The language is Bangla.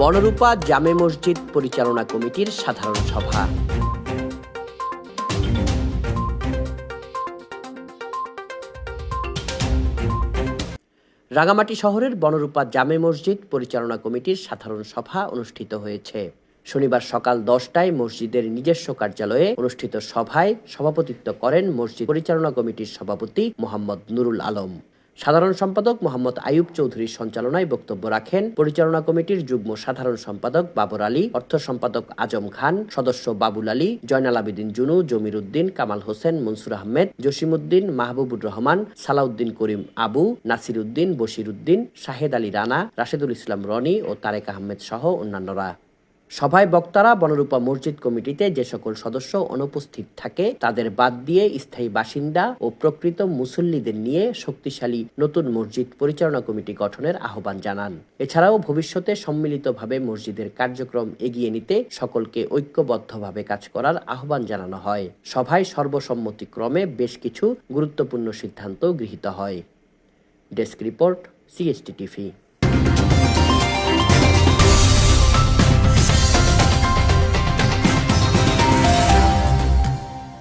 বনরূপা জামে মসজিদ পরিচালনা কমিটির সাধারণ সভা। রাঙামাটি শহরের বনরূপা জামে মসজিদ পরিচালনা কমিটির সাধারণ সভা অনুষ্ঠিত হয়েছে। শনিবার সকাল দশটায় মসজিদের নিজস্ব কার্যালয়ে অনুষ্ঠিত সভায় সভাপতিত্ব করেন মসজিদ পরিচালনা কমিটির সভাপতি মোহাম্মদ নুরুল আলম। সাধারণ সম্পাদক মোহাম্মদ আয়ুব চৌধুরীর সঞ্চালনায় বক্তব্য রাখেন পরিচালনা কমিটির যুগ্ম সাধারণ সম্পাদক বাবর আলী, অর্থ সম্পাদক আজম খান, সদস্য বাবুল আলী, জয়নাল আবেদিন জুনু, জমির উদ্দিন, কামাল হোসেন, মনসুর আহমেদ জসিমউদ্দিন মাহবুবুর রহমান, সালাউদ্দিন করিম আবু, নাসির উদ্দিন, বশির উদ্দিন, শাহেদ আলী রানা, রাশেদুল ইসলাম রনি ও তারেক আহমেদ সহ অন্যান্যরা। সভায় বক্তারা বনরূপা মসজিদ কমিটিতে যে সকল সদস্য অনুপস্থিত থাকে, তাদের বাদ দিয়ে স্থায়ী বাসিন্দা ও প্রকৃত মুসল্লিদের নিয়ে শক্তিশালী নতুন মসজিদ পরিচালনা কমিটি গঠনের আহ্বান জানান। এছাড়াও ভবিষ্যতে সম্মিলিতভাবে মসজিদের কার্যক্রম এগিয়ে নিতে সকলকে ঐক্যবদ্ধভাবে কাজ করার আহ্বান জানানো হয়। সভায় সর্বসম্মতিক্রমে বেশ কিছু গুরুত্বপূর্ণ সিদ্ধান্ত গৃহীত হয়। Desk report CST TV